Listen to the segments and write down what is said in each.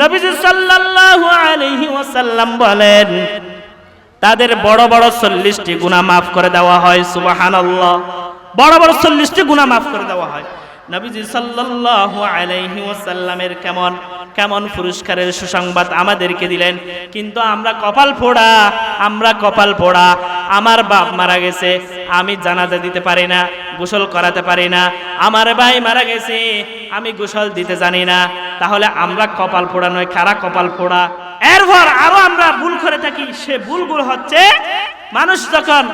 নবীজি সাল্লাল্লাহু আলাইহি ওয়াসাল্লাম বলেন, তাদের বড় বড় চল্লিশটি গুনাহ মাফ করে দেওয়া হয়, সুবহানাল্লাহ। বড় বড় চল্লিশটি গুনাহ মাফ করে দেওয়া হয়। নবীজি সাল্লাল্লাহু আলাইহি ওয়াসাল্লামের কেমন কেমন পুরস্কারের সুসংবাদ আমাদেরকে দিলেন। কিন্তু আমরা কপাল পোড়া আমরা কপাল পোড়া আমার বাপ মারা গেছে, আমি জানাজা দিতে পারি না, গোসল করাতে পারি না, আমার ভাই মারা গেছে, আমি গোসল দিতে জানি না। তাহলে আমরা কপাল পোড়া নয় খারা কপাল পোড়া এরপর আরও আমরা ভুল করে থাকি, সে ভুলগুলো হচ্ছে, মানুষ যখন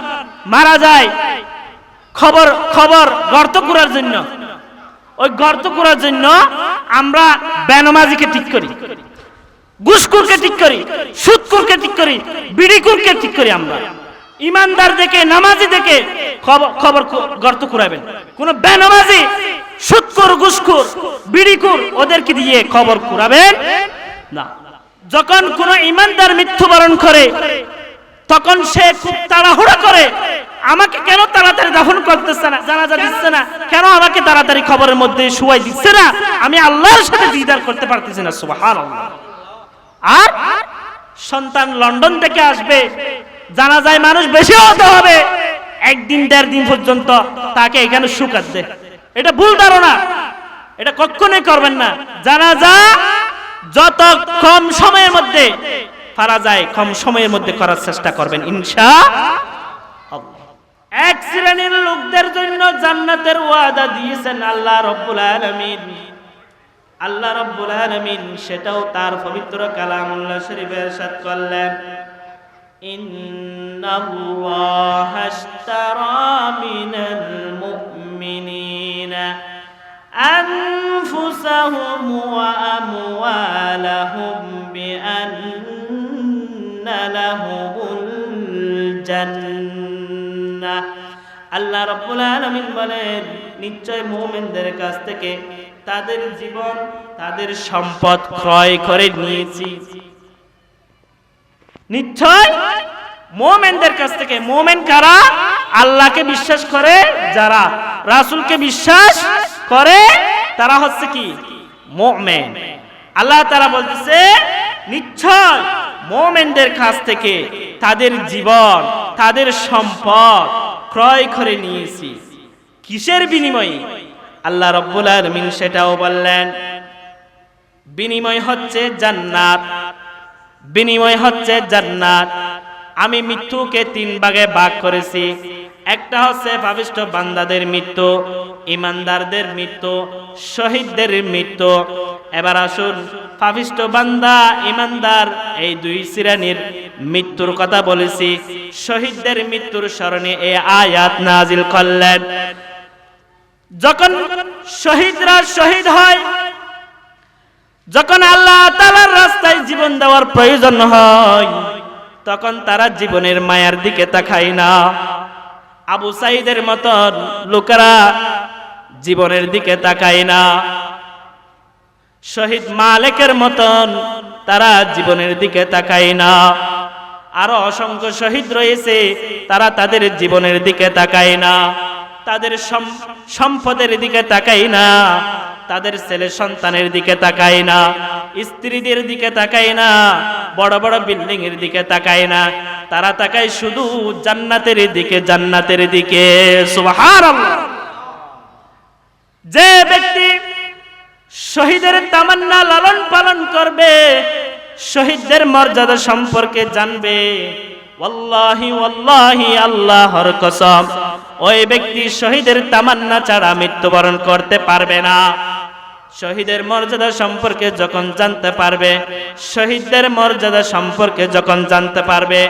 মারা যায়, খবর খবর গর্ত করার জন্য ওই গর্ত করার জন্য আমরা বেনমাজিকে ঠিক করি ঘুষখোরকে ঠিক করি, সুদখোরকে ঠিক করি, বিড়িখোরকে ঠিক করি আমরা। ইমানদার দেখে, নামাজি দেখে খবর গর্ত কুড়াবেন। কোন বেনমাজি, সুদখোর ঘুষখোর বিড়িখোর ওদেরকে দিয়ে খবর কুড়াবেন? না। যখন কোন ইমানদার মৃত্যুবরণ করে, তখন সে খুব তাড়াহুড়া করে আমাকে কেন তাড়াতাড়ি দাফন করতেছে না, জানাজা দিচ্ছে না? কেন আমাকে তাড়াতাড়ি খবরের মধ্যে শুয়াই দিচ্ছে না? আমি আল্লাহর সাথে দিদার করতে পারতেছি না আর সন্তান লন্ডন থেকে আসবে জানা যায় মানুষ বেশি হতে হবে। একদিন, দেড় দিন পর্যন্ত তাকে এখানে শুকাত এটা ভুল ধারণা। এটা কখনোই করবেন না। জানা যা যত কম সময়ের মধ্যে পারা যায় কম সময়ের মধ্যে করার চেষ্টা করবেন, ইনশা এক শ্রেণীর লোকদের জন্য জান্নাতের ওয়াদা দিয়েছেন আল্লাহ রব্বুল আলামিন আল্লাহ রব্বুল আলামিন সেটাও তার পবিত্র কালামুল্লাহ শরীফে ارشاد করলেন ইন্নাল্লাহা আশতারা মিনাল মুমিনিনা أنفسهم وأموالهم بأن لهم الجنة আল্লাহ রব্বুল আলামিন বলেন, নিশ্চয় মুমিনদের কাছ থেকে তাদের জীবন, তাদের সম্পদ ক্রয় করে নিয়েছি। নিশ্চয় মোমেনদের কাছ থেকে, মোমেন কারা? আল্লাহকে বিশ্বাস করে যারা, রাসূলকে বিশ্বাস করে তারা হচ্ছে কি? মোমেন। আল্লাহ তারা বলতেছে, নিশ্চয় মোমেনদের কাছ থেকে তাদের জীবন, তাদের সম্পদ ক্রয় করে নিয়েছি। কিসের বিনিময়ে? আল্লাহ রব্বুল আলামিন সেটাও বললেন, বিনিময় হচ্ছে জান্নাত। বিনিময় হচ্ছে জান্নাত। আমি মৃত্যুকে তিন ভাগে ভাগ করেছি। একটা হচ্ছে পাবিষ্ট বান্দাদের মৃত্যু, ইমানদারদের মৃত্যু, শহীদদের মৃত্যু। এবার আসুন পাবিষ্ট বান্দা, ইমানদার, এই দুই শ্রেণির মৃত্যুর কথা বলেছি। শহীদদের মৃত্যুর স্মরণে এ আয়াত নাজিল করলেন। যখন শহীদরা শহীদ হয়, যখন আল্লাহ তালার রাস্তায় জীবন দেওয়ার প্রয়োজন হয়, তখন তারা জীবনের মায়ার দিকে তাকায় না। আবু সাইদের মতন লোকেরা জীবনের দিকে তাকায় না। শহীদ মালেকের মতন তারা জীবনের দিকে তাকায় না। আরও অসংখ্য শহীদ রয়েছে, তারা তাদের জীবনের দিকে তাকায় না। তাদের সম্পদের দিকে তাকায় না। তাদের ছেলে সন্তানের দিকে তাকায় না। স্ত্রীদের দিকে তাকায় না। বড় বড় বিল্ডিং এর দিকে তাকায় না। তারা তাকায় শুধু জান্নাতের দিকে জান্নাতের দিকে। যে ব্যক্তি শহীদের তামান্না লালন পালন করবে শহীদদের মর্যাদা সম্পর্কে জানবে। ওয়াল্লাহি ওয়াল্লাহি, আল্লাহর কসম। ওই ব্যক্তি শহীদের তামান্না ছাড়া মৃত্যুবরণ করতে পারবে না। শহীদের মর্যাদা সম্পর্কে যখন জানতে পারবে, শহীদদের মর্যাদা সম্পর্কে যখন জানতে পারবে,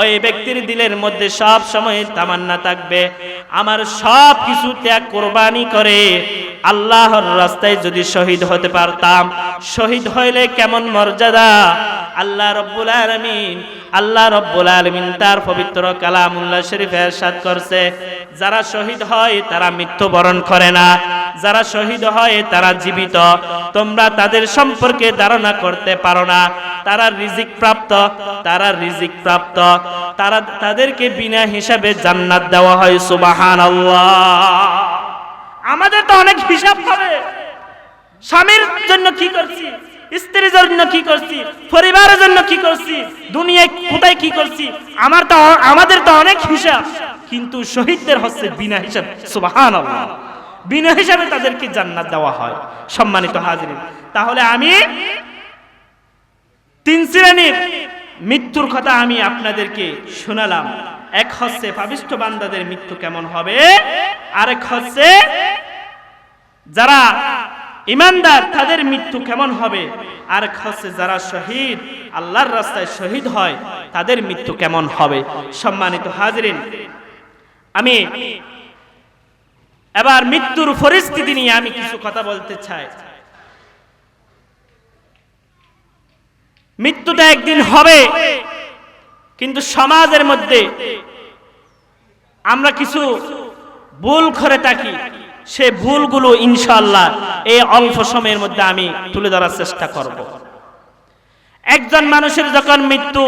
ওই ব্যক্তির দিলের মধ্যে সব সময় তামান্না থাকবে। আমার সব কিছু ত্যাগ কোরবানি করে আল্লাহর রাস্তায় যদি শহীদ হতে পারতাম, শহীদ হইলে কেমন মর্যাদা? আল্লাহ রব্বুল আলমিন, আল্লাহ রব্বুল আলমিন তার পবিত্র কালামুল্লাহ শরীফ এরশাদ করছে, যারা শহীদ হয় তারা মৃত্যুবরণ করে না, যারা শহীদ হয় তারা জীবিত তোমরা তাদের সম্পর্কে ধারণা করতে পারো না। তারা রিজিক প্রাপ্ত, তারা রিজিক প্রাপ্ত। তারা তাদেরকে বিনা হিসাবে জান্নাত দেওয়া হয় সুবাহান আমাদের তো অনেক হিসাব হবে। স্বামীর জন্য কি করছি? স্ত্রীর জন্য কি করছি? পরিবারের জন্য কি করছি? দুনিয়ায় কোথায় কি করছি? আমার তো, আমাদের তো অনেক হিসাব। কিন্তু শহীদদের হচ্ছে বিনা হিসাব সুবাহান বিনা হিসাবে তাদেরকে জান্নাত দেওয়া হয়। সম্মানিত হাজির তাহলে আমি তিন শ্রেণির মৃত্যুর কথা আমি আপনাদেরকে শোনালাম। এক হচ্ছে পাবিষ্ট বান্দাদের মৃত্যু কেমন হবে? আরেক হচ্ছে যারা ইমানদার, তাদের মৃত্যু কেমন হবে? আর হচ্ছে যারা শহীদ, আল্লাহর রাস্তায় শহীদ হয়, তাদের মৃত্যু কেমন হবে? সম্মানিত হাজরিন, আমি এবার মৃত্যুর পরিস্থিতি নিয়ে আমি কিছু কথা বলতে চাই। মৃত্যুটা একদিন হবে, কিন্তু সমাজের মধ্যে আমরা কিছু ভুল করে থাকি, সে ভুলগুলো ইনশাল্লাহ এই অল্প সময়ের মধ্যে আমি তুলে ধরার চেষ্টা করব। একজন মানুষের যখন মৃত্যু,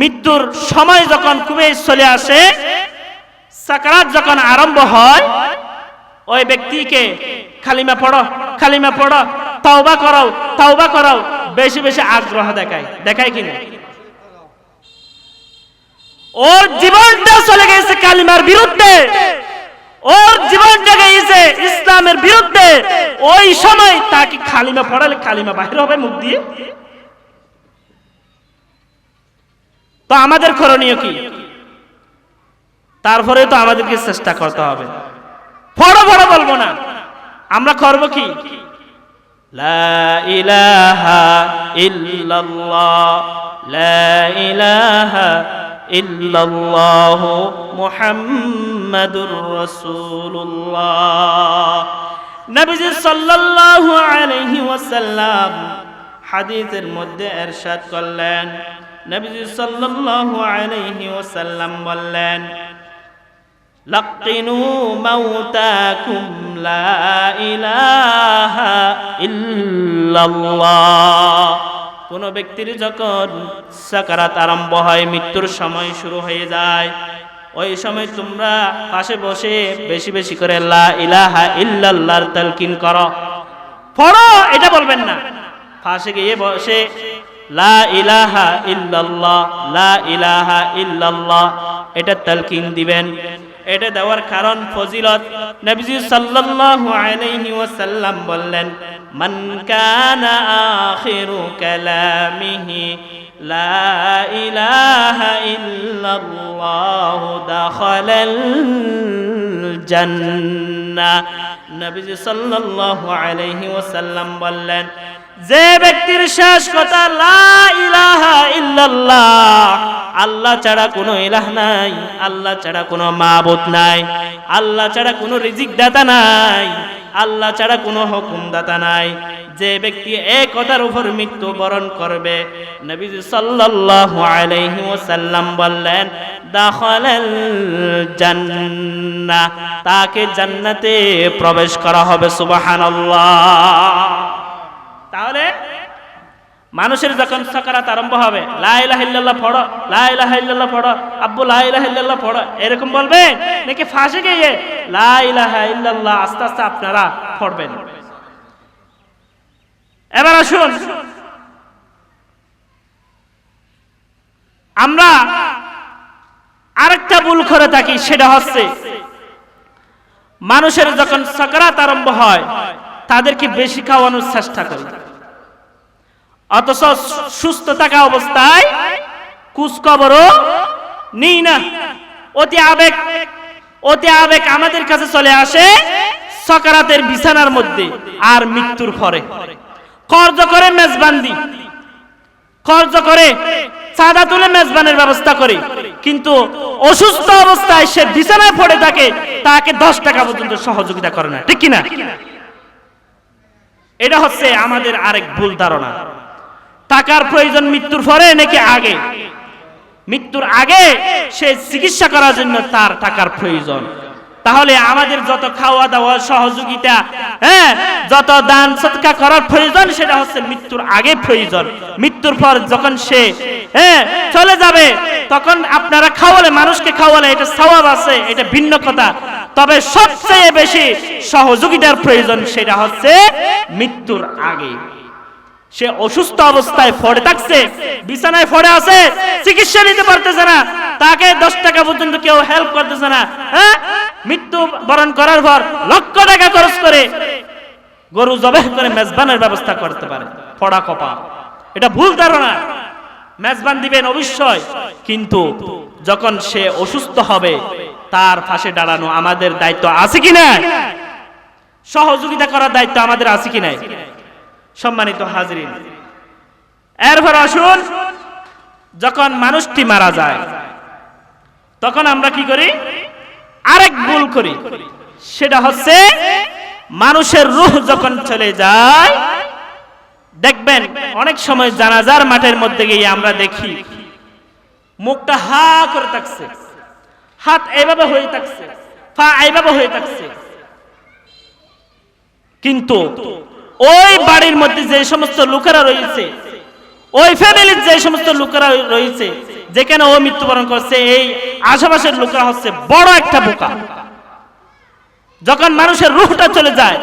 মৃত্যুর সময় যখন খুবই চলে আসে সাকারাত যখন আরম্ভ হয়, ওই ব্যক্তিকে, খালিমা পড়ো খালিমা পড়ো, তাওবা করাও তাওবা করাও। বেশি বেশি আগ্রহ দেখায়। দেখায় কিনা ওর জীবনটা চলে গেছে কালিমার বিরুদ্ধে। ওর জীবনটা গেছে ইসলামের বিরুদ্ধে। ওই সময় তাকে খালিমা পড়ালে খালিমা বাহির হবে মুখ দিয়ে। তো আমাদের করণীয় কি? তারপরে তো আমাদেরকে চেষ্টা করতে হবে। বড় বড় বলব না। আমরা করব কি? ইলাহা ইলাহা সাল্লাল্লাহু হাদিসের মধ্যে ইরশাদ করলেন। নবীজি সাল্লাল্লাহু আলাইহি ওয়াসাল্লাম বললেন لقنوا موتاكم لا إله إلا الله কোন ব্যক্তির যখন সাকারাত আরম্ভ হয় মৃত্যুর সময় শুরু হয়ে যায় ওই সময় তোমরা পাশে বসে বেশি বেশি করে লা ইলাহা ইল্লাল্লাহর তালকিন করো পড়ো এটা বলবেন না পাশে গিয়ে বসে লা ইলাহা ইল্লাল্লাহ লা ইলাহা ইল্লাল্লাহ এটা তালকিন দিবেন এটা দেওয়ার কারণ ফজিলত। নবীজি সাল্লাল্লাহু আলাইহি ওয়াসাল্লাম বললেন, মান কানা আখিরু কালামিহি, লা ইলাহা ইল্লাল্লাহ দাখালাল জান্নাহ। নবীজি সাল্লাল্লাহু আলাইহি ওয়াসাল্লাম বললেন যে ব্যক্তির শেষ কথা আল্লাহ ছাড়া কোনো ইলাহ নাই, আল্লাহ ছাড়া কোনো মাবুদ নাই, আল্লাহ ছাড়া কোনো রিজিক দাতা নাই, আল্লাহ ছাড়া কোনো হুকুম দাতা নাই। যে ব্যক্তি এই কথার উপর মৃত্যু বরণ করবে, নবীজি সাল্লাল্লাহু আলাইহি ওয়াসাল্লাম বললেন, দাখালাল জান্নাহ তাকে জান্নাতে প্রবেশ করা হবে, সুবহানাল্লাহ। তাহলে মানুষের যখন সকারাত আরম্ভ হবে পড়ো পড়ো, আব্বু পড়ো, এরকম বলবে? নাকি ফাঁসে গিয়ে আস্তে আস্তে আপনারা পড়বেন? এবার আসুন। আমরা আরেকটা ভুল করে থাকি, সেটা হচ্ছে, মানুষের যখন সকারাত আরম্ভ হয় তাদেরকে বেশি খাওয়ানোর চেষ্টা করি। অথচ সুস্থ থাকা অবস্থায় কুচকবরও নিই না। অতি আবেগ অতি আবেগ আমাদের কাছে চলে আসে সকারাতের বিছানার মধ্যে আর মৃত্যুর পরে। কর্জ করে মেজবান্দি, কর্জ করে চাঁদা তুলে মেজবানের ব্যবস্থা করে। কিন্তু অসুস্থ অবস্থায় সে বিছানায় পড়ে থাকে, তাকে দশ টাকা পর্যন্ত সহযোগিতা করে না। ঠিক কিনা? এটা হচ্ছে আমাদের আরেক ভুল ধারণা। টাকার প্রয়োজন মৃত্যুর পরে নাকি আগে? মৃত্যুর আগে সে চিকিৎসা করার জন্য তার টাকার প্রয়োজন। তাহলে আমাদের যত খাওয়া দাওয়া সহযোগিতা হ্যাঁ যত দান সৎকা করার প্রয়োজন, সেটা হচ্ছে মৃত্যুর আগে প্রয়োজন। মৃত্যুর পর যখন সে হ্যাঁ চলে যাবে, তখন আপনারা খাওয়ালে, মানুষকে খাওয়ালে এটা সওয়াব আছে, এটা ভিন্ন কথা। তবে সবচেয়ে বেশি সহযোগিতার প্রয়োজন সেটা হচ্ছে মৃত্যুর আগে। সে অসুস্থ অবস্থায় পড়ে থাকছে, বিছানায় পড়ে আছে, চিকিৎসা নিতে পারতেছে না, তাকে দশ টাকা পর্যন্ত কেউ হেল্প করতেছে না হ্যাঁ? মৃত্যু বরণ করার পর লক্ষ টাকা খরচ করে গরু জবাই করে মেজবানের ব্যবস্থা করতে পারে ফড়া কপা। এটা ভুল ধারণা। মেজবান দিবেন অবশ্যই, কিন্তু যখন সে অসুস্থ হবে তার পাশে দাঁড়ানো আমাদের দায়িত্ব আছে কি না সহযোগিতা করার দায়িত্ব আমাদের আছে কি নাই? সম্মানিত হাজরিন, এরপর আসুন, যখন মানুষটি মারা যায়, তখন আমরা কি করি? আরেক ভুল করি। সেটা হচ্ছে, মানুষের রূহ যখন চলে যায়, দেখবেন অনেক সময় জানাজার মাঠের মধ্যে গিয়ে আমরা দেখি, মুখটা হা করে থাকছে। হাত এইভাবে হয়ে থাকছে, পা এইভাবে হয়ে থাকছে। কিন্তু ওই বাড়ির মধ্যে যে সমস্ত লোকেরা রয়েছে, ওই ফ্যামিলির যে সমস্ত লোকেরা রয়েছে, যেখানে ও মৃত্যুবরণ করছে, এই আশেপাশের লোকেরা হচ্ছে বড় একটা বোকা। যখন মানুষের রূহটা চলে যায়,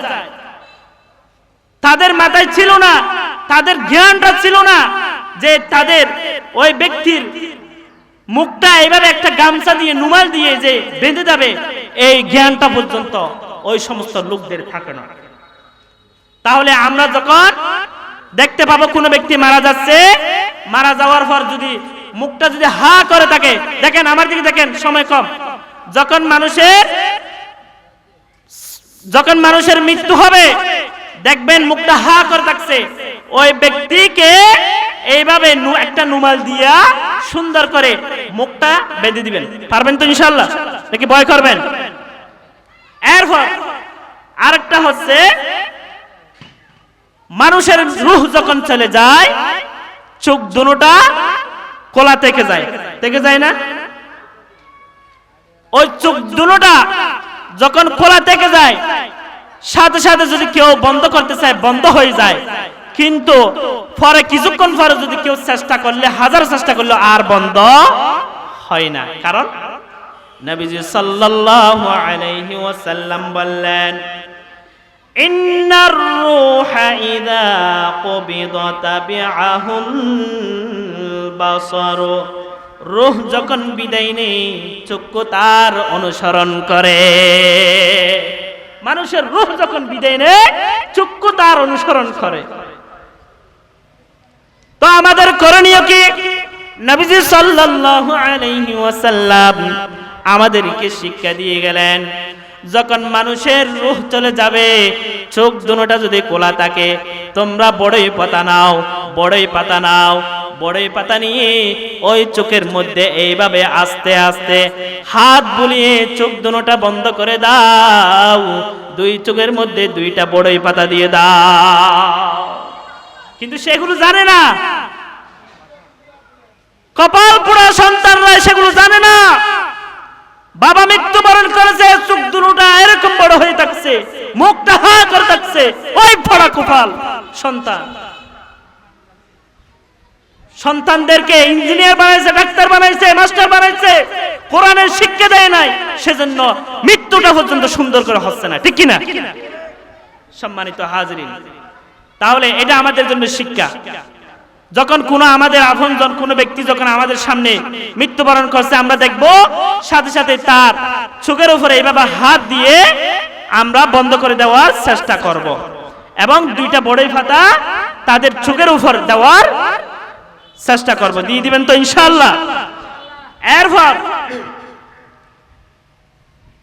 তাদের মাথায় ছিল না, তাদের জ্ঞানটা ছিল না যে তাদের ওই ব্যক্তির মুখটা এইভাবে একটা গামছা দিয়ে নুমাল দিয়ে যে বেঁধে যাবে, এই জ্ঞানটা পর্যন্ত ওই সমস্ত লোকদের থাকে না। তাহলে আমরা যখন দেখতে পাবো কোনো ব্যক্তি মারা যাচ্ছে, মারা যাওয়ার পর যদি মুখটা যদি হা করে থাকে, দেখেন আমার দিকে দেখেন, সময় কম। যখন মানুষের যখন মানুষের মৃত্যু হবে, দেখবেন মুখটা হা করে থাকছে। ওই ব্যক্তিকে এইভাবে একটা নুমাল দিয়া সুন্দর করে মুখটা বেঁধে দিবেন। পারবেন তো ইনশাল্লাহ নাকি ভয় করবেন? এরপর আরেকটা হচ্ছে, মানুষের রুহ যখন চলে যায়, চোখ দুটা কোলা থেকে যায়। থেকে যায় না? ওই চোখ দুটা যখন খোলা থেকে যায়, সাথে সাথে যদি কেউ বন্ধ করতে চায়, বন্ধ হয়ে যায়। কিন্তু পরে কিছুক্ষণ পরে যদি কেউ চেষ্টা করলে, হাজার চেষ্টা করলে আর বন্ধ হয় না। কারণ নবীজি সাল্লাল্লাহু আলাইহি ওয়াসাল্লাম বললেন, ইন্নার রূহা ইযা কুবিদা তাবিআহুল বাসারু। রূহ যখন বিদায় নেই চক্ষু তার অনুসরণ করে। মানুষের রূহ যখন বিদায় নেয়, চক্ষু তার অনুসরণ করে। তো আমাদের করণীয় কি? নবীজি সাল্লাল্লাহু আলাইহি ওয়াসাল্লাম আমাদেরকে শিক্ষা দিয়ে গেলেন, যখন মানুষের রূহ চলে যাবে, চোখ দুটোটা যদি কোলা থাকে, তোমরা বড়ই পাতা নাও, বড়ই পাতা নাও, বড়ই পাতা নিয়ে ওই চোখের মধ্যে এইভাবে আস্তে আস্তে হাত বুলিয়ে চোখ দুটোটা বন্ধ করে দাও, দুই চোখের মধ্যে দুইটা বড়ই পাতা দিয়ে দাও। কিন্তু সেগুলো জানে না। কপাল পোড়া সন্তানরা সেগুলো জানে না। বাবা মৃত্যুবরণ করেছে, চোখ দুটা এরকম বড় হয়ে থাকছে, মুখটা হা করে থাকছে, ওই পড়া কপাল সন্তান। সন্তানদেরকে ইঞ্জিনিয়ার বানাইছে, ডাক্তার বানাইছে, মাস্টার বানাইছে কোরআনের শিক্ষা দেয় নাই, সেজন্য মৃত্যুটা পর্যন্ত সুন্দর করে হচ্ছে না, ঠিক কিনা? সম্মানিত হাজরিন তাহলে এটা আমাদের জন্য শিক্ষা। যখন কোনো আমাদের আপনজন, কোনো ব্যক্তি যখন আমাদের সামনে মৃত্যুবরণ করছে, আমরা দেখব সাথে সাথে তার চোখের উপরে এইভাবে হাত দিয়ে আমরা বন্ধ করে দেওয়ার চেষ্টা করব। এবং দুইটা বড়ই ফাতা তাদের চোখের উপর দেওয়ার চেষ্টা করব। দিয়ে দিবেন তো ইনশাআল্লাহ। এরপর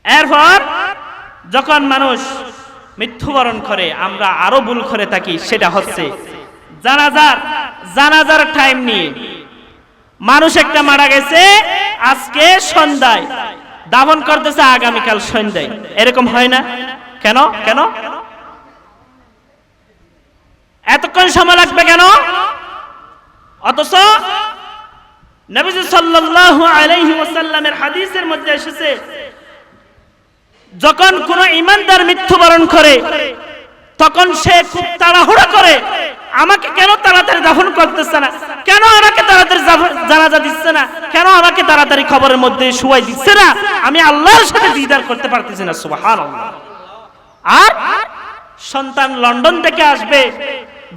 এরপর যখন মানুষ মৃত্যুবরণ করে, আমরা আরও ভুল করে থাকি, সেটা হচ্ছে জানাজার জানাজার টাইম নিয়ে। মানুষ একটা মারা গেছে, আজকে সন্ধ্যায়। দাফন করতেছে আগামীকাল সন্ধ্যায়। এরকম হয় না? কেন? কেন? এতক্ষণ সময় লাগবে কেন? অথচ নবীজি সাল্লাল্লাহু আলাইহি ওয়াসাল্লামের হাদিসের মধ্যে এসেছে যখন কোন ইমানদার মৃত্যুবরণ করে, তখন সে খুব তাড়াহুড়া করে, আমাকে কেন তাড়াতাড়ি দাফন করতেছে না? কেন আমাকে তাড়াতাড়ি জানাজা দিচ্ছে না? কেন আমাকে তাড়াতাড়ি খবরের মধ্যে শুয়াই দিচ্ছে না? আমি আল্লাহর সাথে দিদার করতে পারতেছি না। সুবহানাল্লাহ। আর সন্তান লন্ডন থেকে আসবে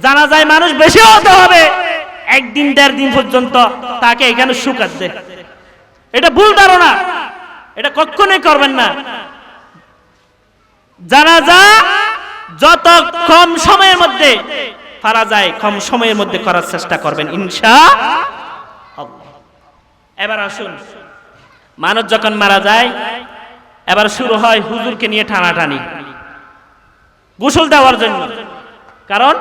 জানা যায় মানুষ বেশি হতে হবে। একদিন দেড় দিন পর্যন্ত তাকে এখানে শুকাত। এটা ভুল ধারণা। এটা কখনোই করবেন না। জানাজা যত কম সময়ের মধ্যে পারা যায়, কম সময়ের মধ্যে করার চেষ্টা করবেন, ইনশা এবার আসুন। মানুষ যখন মারা যায়, এবার শুরু হয় হুজুরকে নিয়ে টানাটানি। গোসল দেওয়ার জন্য। কারণ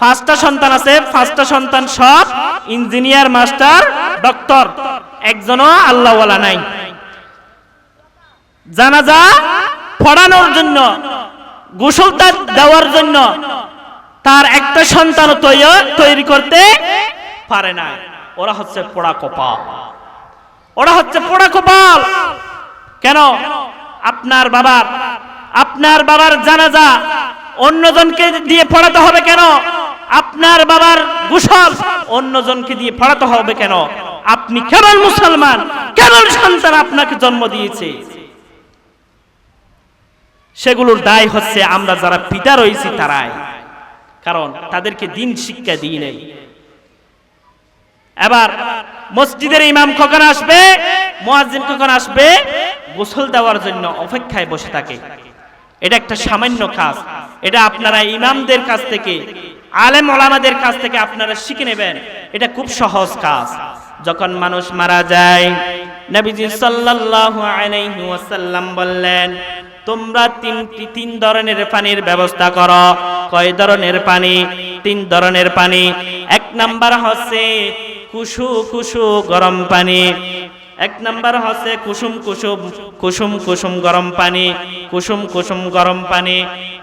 পাঁচটা সন্তান আছে, পাঁচটা সন্তান সব ইঞ্জিনিয়ার, মাস্টার, ডক্টর। একজনও আল্লাহওয়ালা নাই। জানাজা পড়ানোর জন্য গোসলটা দেওয়ার জন্য তার একটা সন্তান তৈরি করতে পারে না। ওরা হচ্ছে পোড়া কপাল। ওরা হচ্ছে পোড়া কপাল। কেন? আপনার বাবার আপনার বাবার জানাজা অন্যজনকে দিয়ে পড়াতে হবে কেন? আপনার বাবার গোসল অন্যজনকে দিয়ে পড়াতে হবে কেন? আপনি কেবল মুসলমান, কেবল সন্তান আপনাকে জন্ম দিয়েছে। সেগুলোর দায় হচ্ছে আমরা যারা পিতা রয়েছি তারাই। কারণ তাদেরকে দিন শিক্ষা দিই নেই। এবার মসজিদের ইমাম কখন আসবে? মুয়াজ্জিন কখন আসবে? গোসল দেওয়ার জন্য অপেক্ষায় বসে থাকে। এটা একটা সামান্য কাজ। এটা আপনারা ইমামদের কাছ থেকে, আলেম ওলামাদের কাছ থেকে আপনারা শিখে নেবেন। এটা খুব সহজ কাজ। যখন মানুষ মারা যায়, নবীজি সাল্লাল্লাহু আলাইহি ওয়াসাল্লাম বললেন তোমরা তিনটি তিন ধরনের পানির ব্যবস্থা করো। কয় ধরনের পানি? তিন ধরনের পানি। এক নাম্বার হচ্ছে কুসু কুসু গরম পানি। এক নাম্বার হচ্ছে কুসুম কুসুম কুসুম কুসুম গরম পানি। কুসুম কুসুম গরম পানি।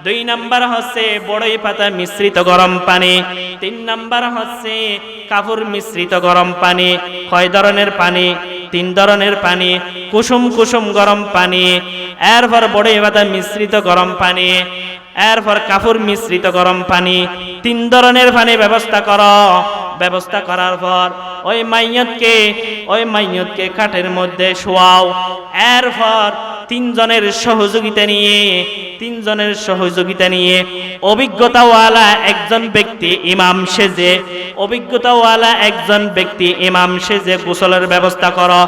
দুই নাম্বার হচ্ছে বড়ই পাতা মিশ্রিত গরম পানি। তিন নাম্বার হচ্ছে কাপড় মিশ্রিত গরম পানি। কয় ধরনের পানি? তিন ধরনের পানি, কুসুম কুসুম গরম পানি, এরপর বড় পাতা মিশ্রিত গরম পানি, এরপর কাপড় মিশ্রিত গরম পানি, তিন ধরনের পানি ব্যবস্থা কর। ব্যবস্থা করার পর ওই মাইয়তকে ওই মাইয়তকে কাঠের মধ্যে শোয়াও। এরপর তিনজনের সহযোগিতা নিয়ে, তিনজনের সহযোগিতা নিয়ে অভিজ্ঞতাওয়ালা একজন ব্যক্তি ইমাম সেজে, অভিজ্ঞতাওয়ালা একজন ব্যক্তি ইমাম সেজে গোসলের ব্যবস্থা করো,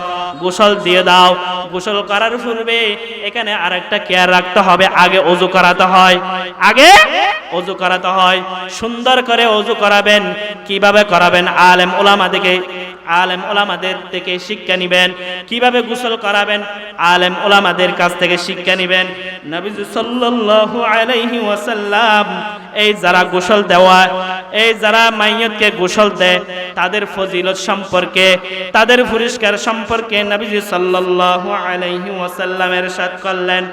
গোসল দিয়ে দাও। গোসল করার পূর্বে এখানে আরেকটা কেয়ার রাখতে হবে, আগে অজু করাতে হয়। আগে অজু করাতে হয়। সুন্দর করে অজু করাবেন, কীভাবে করাবেন? আলেম ওলামাদেরকে আলেম ওলামাদের থেকে শিক্ষা নিবেন। কীভাবে গোসল করাবেন? আলেম ওলামাদের কাছ থেকে শিক্ষা নিবেন। নবীজ সাল্লাল্লাহু আলাইহি ওয়াসাল্লাম এই যারা গোসল দেওয়া, এই যারা মাইয়তকে গোসল দেয়, তাদের ফজিলত সম্পর্কে, তাদের পুরস্কার সম্পর্কে নবীজি সাল্লাল্লাহু আলাইহি ওয়াসাল্লামের সাথ করলেন,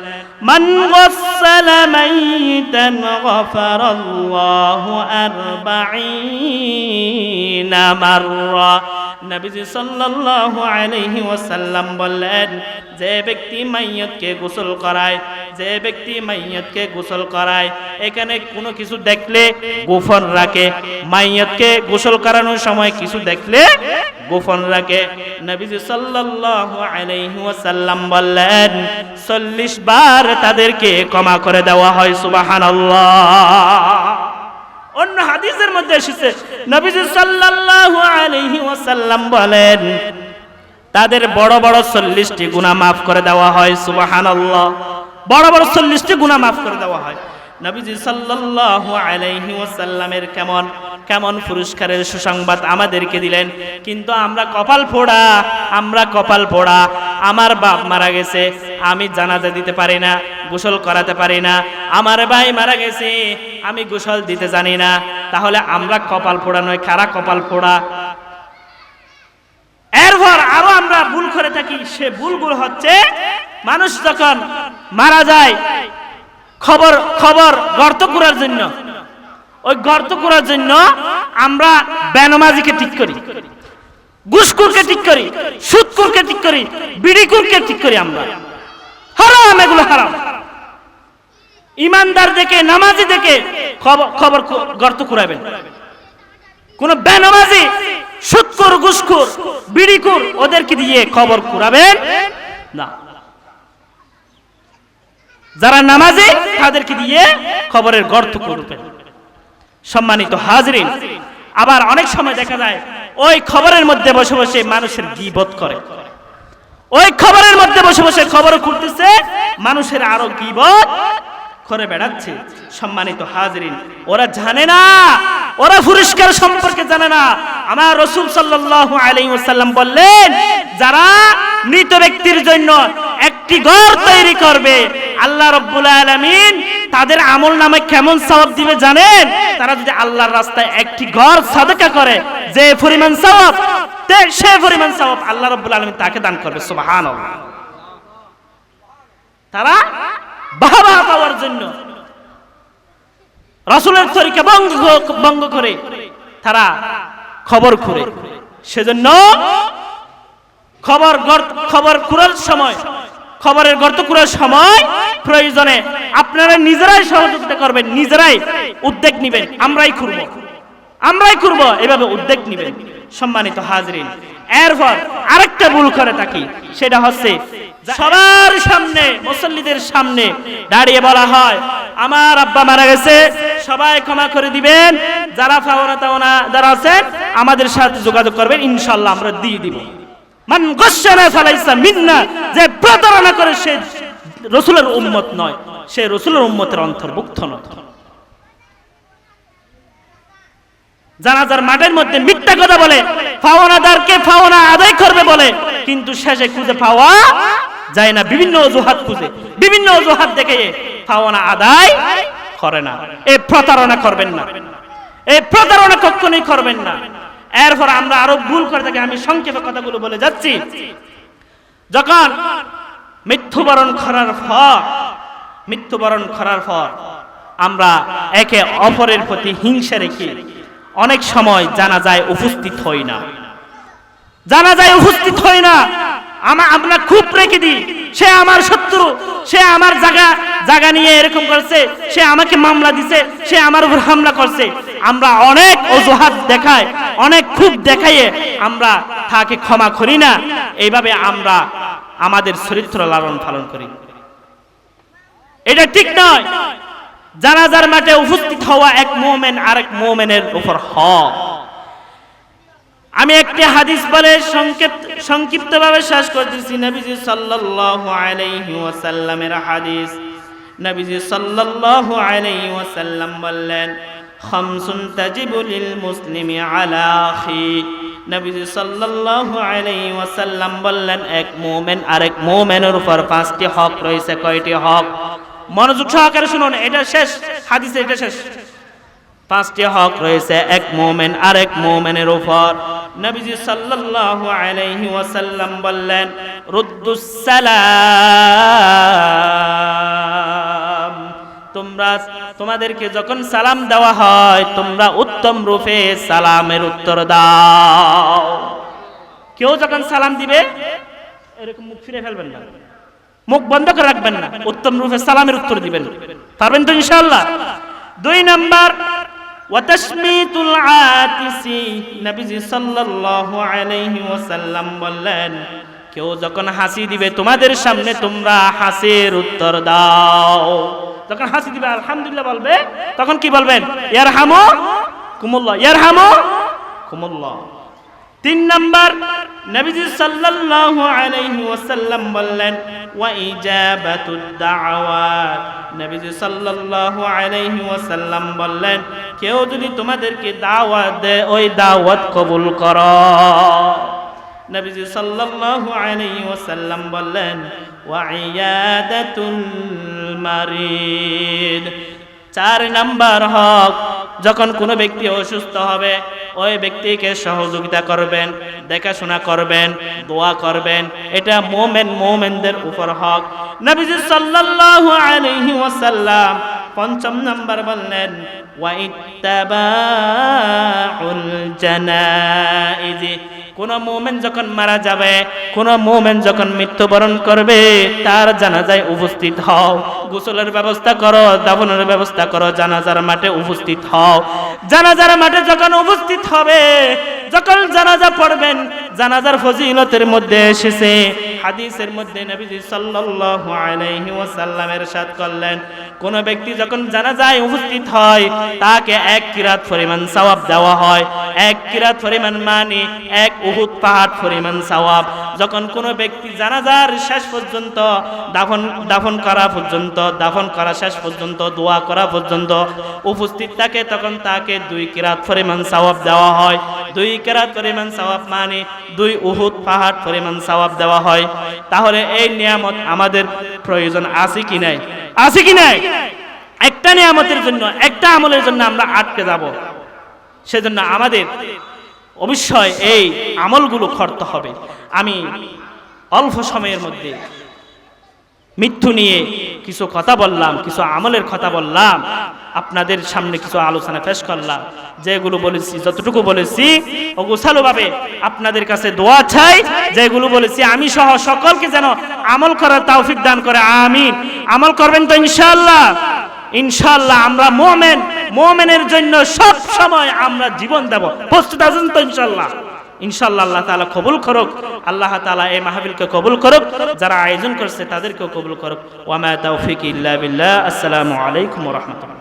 মান গাসসালা মাইতান গাফারাল্লাহু আরবাঈনা মাররা। নবীজি সাল্লাল্লাহু আলাইহি ওয়াসাল্লাম বললেন, যে ব্যক্তি মাইয়তকে গোসল করায় যে ব্যক্তি মাইয়তকে গোসল করায়, এখানে কোনো কিছু দেখলে গোপন রাখে। মাইয়তকে গোসল করানোর সময় কিছু দেখলে গোপন রাখে। নবীজি সাল্লাল্লাহু আলাইহি ওয়াসাল্লাম বললেন 40 বার তাদেরকে ক্ষমা করে দেওয়া হয়, সুবহানাল্লাহ। অন্য হাদিসের মধ্যে এসেছে, নবীজি সাল্লাল্লাহু আলাইহি ওয়াসাল্লাম বলেন, তাদের বড় বড় চল্লিশটি গুনাহ মাফ করে দেওয়া হয়, সুবহানাল্লাহ। বড় বড় চল্লিশটি গুণা মাফ করে দেওয়া হয়। নবীজি সাল্লাল্লাহু আলাইহি ওয়াসাল্লামের কেমন কেমন পুরস্কারের সুসংবাদ আমাদেরকে দিলেন। কিন্তু আমরা কপাল পোড়া আমরা কপাল পোড়া আমার বাপ মারা গেছে, আমি জানাজা দিতে পারি না, গোসল করাতে পারি না, আমার ভাই মারা গেছে, আমি গোসল দিতে জানি না। তাহলে আমরা কপাল পোড়া নয় খারা কপাল পোড়া এরপর আরও আমরা ভুল করে থাকি, সে ভুলগুলো হচ্ছে, মানুষ যখন মারা যায়, খবর খবর গর্ত করার জন্য, ওই গর্ত করার জন্য আমরা বেনমাজিকে ঠিক করি ঘুষকুরকে ঠিক করি সুদকুরকে ঠিক করি বিড়িকুরকে ঠিক করি আমরা। হারাম, এগুলো হারাম। ইমানদার দেখে, নামাজি দেখে খবর খবর গর্ত কুড়াবেন। কোন বেনামাজি সুৎকুর, ঘুষখোর বিড়িকুর ওদেরকে দিয়ে খবর কুড়াবেন? না। যারা নামাজি, তাদেরকে দিয়ে খবরের গর্ত করবেন সম্মানিত হাজরিন, আবার অনেক সময় দেখা যায়, ওই খবরের মধ্যে বসে বসে মানুষের গিবত করে। ওই খবরের মধ্যে বসে বসে খবর করতেছে মানুষের আরও গিবত করে বেড়াচ্ছে। সম্মানিত হাজরিন, ওরা জানে না, ওরা পুরস্কার সম্পর্কে জানে না। আমার রসুল সাল্লাল্লাহু আলাইহি বললেন, যারা মৃত ব্যক্তির জন্য একটি ঘর তৈরি করবে, আল্লাহ রব্বুল আলামিন তাদের আমল নামে কেমন সওয়াব দিবে জানেন? তারা যদি আল্লাহর রাস্তায় একটি ঘর সাদকা করে, যে পরিমাণ সওয়াব সে পরিমাণ সওয়াব আল্লাহ রব্বুল আলামিন তাকে দান করবে, সুবহানাল্লাহ। তারা বাবা পাওয়ার জন্য। রাসূলের তরিকা ভঙ্গ ভঙ্গ করে তারা খবর খুঁড়ে। সেজন্য খবর খবর খুঁড়ার সময়, খবরের গর্ত খুঁড়ার সময় প্রয়োজনে আপনারা নিজেরাই সহযোগিতা করবেন, নিজেরাই উদ্যোগ নেবেন, আমরাই খুঁড়ব। আমরাই করব এভাবে উদ্যোগ নেবেন। সম্মানিত হাজরিন, এরপর আরেকটা ভুল করে থাকি, সেটা হচ্ছে সবার সামনে, মুসল্লিদের সামনে দাঁড়িয়ে বলা হয়, আমার আব্বা মারা গেছে, সবাই ক্ষমা করে দিবেন, যারা ফাওনা তাওনা যারা আছেন আমাদের সাথে যোগাযোগ করবেন, ইনশাল্লাহ আমরা দিয়ে দিব। মান গসানা ফালাইসা মিন্না, যে প্রতারণা করে সে রসুলের উম্মত নয়, সে রসুলের উম্মতের অন্তর্ভুক্ত নয়। জানাজার মাঠের মধ্যে মিথ্যা কথা বলে ফাওনাদারকে ফাওনা আদায় করবে বলে, কিন্তু শেষে খুঁজে পাওয়া যায় না, বিভিন্ন অজুহাত খুঁজে। বিভিন্ন অজুহাত দেখে ফাওনা আদায় করে না। এই প্রতারণা করবেন না। এই প্রতারণা কখনোই করবেন না। এরপর আমরা আরও ভুল করে থাকি আমি সংক্ষেপে কথাগুলো বলে যাচ্ছি। যখন মৃত্যুবরণ করার পর, মৃত্যুবরণ করার পর আমরা একে অপরের প্রতি হিংসা রেখে অনেক সময় জানা যায় উপস্থিত হই না। জানা যায় উপস্থিত হই না। আমা আমরা খুব রেখে দিই। সে আমার শত্রু, সে আমার জায়গা জায়গা নিয়ে এরকম করছে, সে আমাকে মামলা দিছে, সে আমার উপর হামলা করছে। আমরা অনেক অজুহাত দেখাই অনেক খুব দেখাইয়ে আমরা তাকে ক্ষমা করি না। এইভাবে আমরা আমাদের চরিত্র লালন পালন করি। এটা ঠিক নয়। জানাজার মাঠে উপস্থিত হওয়া এক মোমেন আরেক মোমেনের উপর হক। আমি একটি হাদিস বলে সংক্ষিপ্ত সংক্ষিপ্তভাবে শেষ করতেছি নবীজি সাল্লাল্লাহু আলাইহি ওয়াসাল্লামের হাদিস। নবীজি সাল্লাল্লাহু আলাইহি ওয়াসাল্লাম বললেন, খামসুন তাজিবু লিল মুসলিমি আলা আখি। নবীজি সাল্লাল্লাহু আলাইহি ওয়াসাল্লাম বললেন, এক মুমিন আরেক মুমিনের উপর পাঁচটি হক রয়েছে, কয়টি হক? মনোযোগ সহকারে শুনুন, এটা শেষ, হাদিসে এটা শেষ। পাঁচটি হক রয়েছে, এক মোমেন আরেক মোমেনের উপর। নবীজি সাল্লাল্লাহু আলাইহি ওয়াসাল্লাম বললেন, রুদ্দুস সালাম, তোমরা তোমাদেরকে যখন সালাম দেওয়া হয়, তোমরা উত্তম রূপে সালামের উত্তর দাও। কেউ যখন সালাম দিবে, এরকম মুখ ফিরে ফেলবেন না। মুখ বন্ধ করে রাখবেন না, উত্তম রূপে সালামের উত্তর দিবেন। পারবেন তো ইনশাআল্লাহ? দুই নাম্বার ওয়াতাশমিতুল আতিসি। নবীজি সাল্লাল্লাহু আলাইহি ওয়াসাল্লাম বললেন, কেউ যখন হাসি দিবে তোমাদের সামনে, তোমরা হাসির উত্তর দাও। যখন হাসি দিবে, আলহামদুলিল্লাহ বলবে, তখন কি বলবেন? ইয়ার ইয়ারহামু কুমুল্লাহ ইয়ারহামু কুমুল্লাহ। তিন নাম্বার, নবীজি সাল্লাল্লাহু আলাইহি ওয়াসাল্লাম বললেন, ওয়া ইজাবাতুদ দাওয়াত। নবীজি সাল্লাল্লাহু আলাইহি ওয়াসাল্লাম বললেন, কেউ যদি তোমাদেরকে দাওয়াত দেয়, ওই দাওয়াত কবুল করো। নবীজি সাল্লাল্লাহু আলাইহি ওয়াসাল্লাম বললেন ওয়া ইয়াদাতুল মারিদ। চার নাম্বার হক যখন কোনো ব্যক্তি অসুস্থ হবে, ওই ব্যক্তিকে সহযোগিতা করবেন, দেখাশোনা করবেন, দোয়া করবেন। এটা মোমেন মোমেনদের উপর হক। নবীজি সাল্লাল্লাহু আলাইহি ওয়াসাল্লাম পঞ্চম নাম্বার বললেন ওয়া ইত্তাবাউল জানাইজি। কোন মোমেন যখন মারা যাবে, কোন মোমেন যখন মৃত্যুবরণ করবে, তার জানাজায় উপস্থিত হও। গোসলের ব্যবস্থা করো দাবনের ব্যবস্থা করো, জানাজার মাঠে উপস্থিত হও। জানাজার মাঠে যখন উপস্থিত হবে যখন জানাজা পড়বেন, জানাজার ফজিলতের মধ্যে এসেছে। হাদিসের মধ্যে নবীজি সাল্লাল্লাহু আলাইহি ওয়াসাল্লামের সাথ করলেন, কোন ব্যক্তি যখন জানাজায় উপস্থিত হয়, তাকে এক কিরাত পরিমাণ সওয়াব দেওয়া হয়। এক কিরাত পরিমাণ মানে এক উহুদ পাহাড় পরিমাণ সওয়াব। যখন কোন ব্যক্তি জানাজার শেষ পর্যন্ত, দাফন দাফন করা পর্যন্ত, দাফন করা শেষ পর্যন্ত, দোয়া করা পর্যন্ত উপস্থিত থাকে, তখন তাকে দুই কিরাত পরিমাণ সওয়াব দেওয়া হয়। দুই কিরাত পরিমাণ সওয়াব মানে দুই উহুদ পাহাড় পরিমাণ সওয়াব দেওয়া হয়। তাহলে এই নিয়ামত আমাদের প্রয়োজন আছে কি নাই? আছে কি নাই? একটা নিয়ামতের জন্য, একটা আমলের জন্য আমরা আটকে যাব। সেজন্য আমাদের অবশ্যই এই আমলগুলো করতে হবে। আমি অল্প সময়ের মধ্যে মৃত্যু নিয়ে কিছু কথা বললাম, কিছু আমলের কথা বললাম, আপনাদের সামনে কিছু আলোচনা পেশ করলাম। যেগুলো বলেছি, যতটুকু বলেছি ও গোছালোভাবে আপনাদের কাছে দোয়া চাই। যেগুলো বলেছি, আমি সহ সকলকে যেন আমল করার তৌফিক দান করে, আমিন। আমল করবেন তো ইনশাআল্লাহ। ইনশাআল্লাহ আমরা মোমেন, মোমেনের জন্য সব সময় আমরা জীবন দেব। প্রস্তুত আছেন তো ইনশাআল্লাহ? ইনশাআল্লাহ আল্লাহ তালা কবুল করুক। আল্লাহ তালা এই মাহাবিলকে কবুল করুক। যারা আয়োজন করছে তাদেরকেও কবুল করুক। ওয়ামা তৌফিক ইল্লা বিল্লাহ। আসসালামু আলাইকুম রাহমাতুল্লাহ।